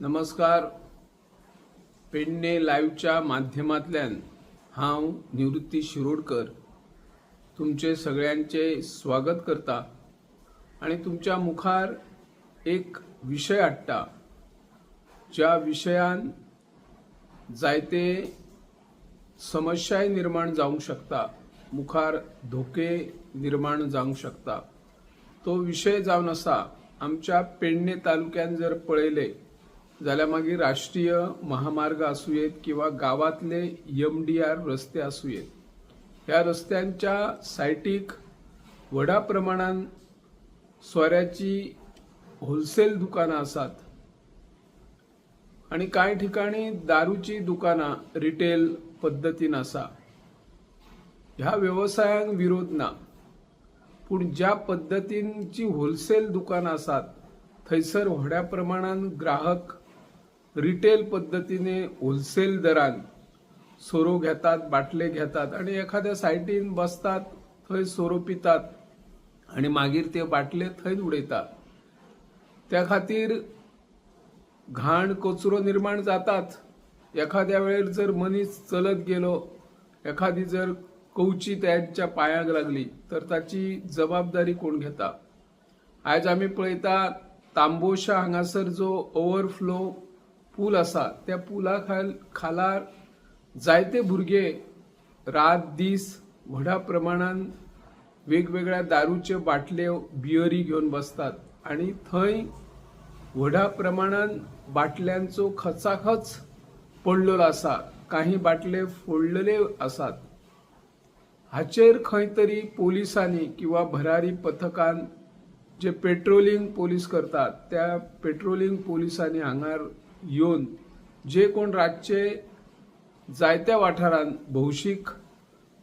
नमस्कार. पेडणे लाईव्हच्या माध्यमांतल्यान हांव निवृत्ती शिरोडकर तुमचे सगळ्यांचे स्वागत करता आणि तुमच्या मुखार एक विशय हाडटा ज्या विशयान जायते समस्याय निर्माण जावंक शकता मुखार धोके निर्माण जावंक शकता. तो विशय जावन आसा आमच्या पेडणे तालुक्यान जर पळयले जाल्यार मागीर राष्ट्रीय महामार्ग आसूं येत किंवा गावातले एम डी आर रस्ते आसूं येत ह्या रस्त्यांच्या सायटीक व्हडा प्रमाणान सोऱ्याची होलसेल दुकानां आसात. आणि कांय ठिकाणी दारूची दुकानां रिटेल पद्दतीन आसा ह्या व्यवसायांक विरोध ना. पूण ज्या पद्दतींची होलसेल दुकानां आसात थंयसर व्हड्या प्रमाणान ग्राहक रिटेल पद्धतीने होलसेल दरान सोरो घेतात बाटले घेतात आणि एखाद्या सायटीन बसतात थंय सोरो पितात आणि मागीर ते बाटले थंयच उडयतात. त्या खातीर घाण कचरो निर्माण जातात. एखाद्या वेळेर जर मनीस चलत गेलो एखादी जर कवची त्यांच्या पांयाक लागली तर ताची जबाबदारी कोण घेता? आयज आमी पळयता तांबोशा हांगासर जो ओवरफ्लो पूल आसा त्या पुला खाल खालार जायते भुरगे रात दीस व्हडा प्रमाणान वेगवेगळ्या दारूचे बाटल्यो बियरी घेवन बसतात. आणि थंय व्हडा प्रमाणान बाटल्यांचो खचाखच पडलेलो आसा काही बाटले फोडलेले आसात हाचेर खंय तरी पोलिसांनी किंवा भरारी पथकान जे पेट्रोलिंग पोलीस करतात त्या पेट्रोलिंग पोलिसांनी हांगार येवन जे कोण रातचे जायत्या वाठारांत भौशीक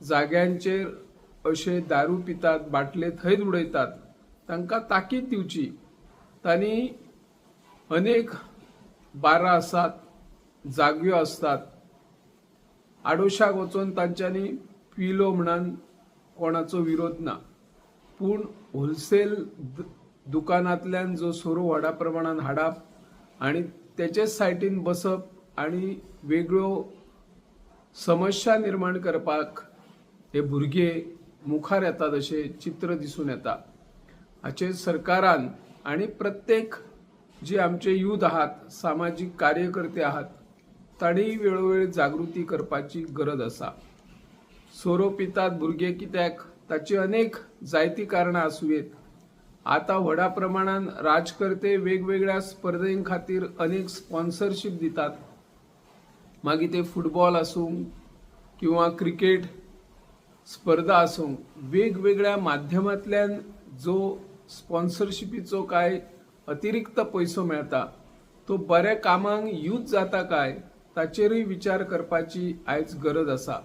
जाग्यांचेर अशे दारू पितात बाटले थंयच उडयतात तांकां ताकीद दिवची. तांणी अनेक बारां आसात जाग्यो आसतात. आडोशाक वचून तांच्यांनी पिलो म्हणून कोणाचो विरोध ना. पूण होलसेल दुकानांतल्यान जो सोरो व्हडा प्रमाणान हाडप आनी तेचेच सायटीन बसप आणि वेगळ्यो समस्या निर्माण करपाक हे भुरगे मुखार येतात अशें चित्र दिसून येता. हाचेर सरकारान आणि प्रत्येक जे आमचे यूथ आहात सामाजीक कार्यकर्ते आहात तांणी वेळोवेळी जागृती करपाची गरज आसा सोरो पितात भुरगे कित्याक? ताची अनेक जायती कारणां आसूं येत आतां व्हडा प्रमाणान राजकर्ते वेगवेगळ्या स्पर्धें खातीर अनेक स्पॉन्सरशीप दितात. मागीर ते फुटबॉल आसूं किंवा क्रिकेट स्पर्धा आसूं वेगवेगळ्या माध्यमांतल्यान जो स्पॉन्सरशिपीचो काय अतिरिक्त पयसो मेळटा तो बऱ्या कामांक यूज जाता काय ताचेरूय विचार करपाची आयज गरज आसा.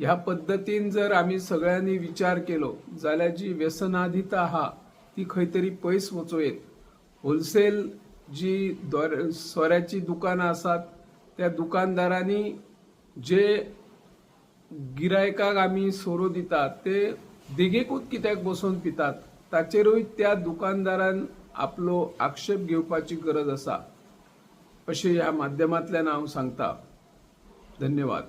ह्या पद्दतीन जर आमी सगळ्यांनी विचार केलो जाल्यार जी व्यसनाधिता आहा ती खंय तरी पयस वचोयत. होलसेल जी दोर- सोऱ्याची दुकानां आसात त्या दुकानदारांनी जे गिरायकाक आमी सोरो दितात ते देगेकूच कित्याक बसून पितात ताचेरूय त्या दुकानदारान आपलो आक्षेप घेवपाची गरज आसा. अशें ह्या माध्यमांतल्यान हांव सांगता. धन्यवाद.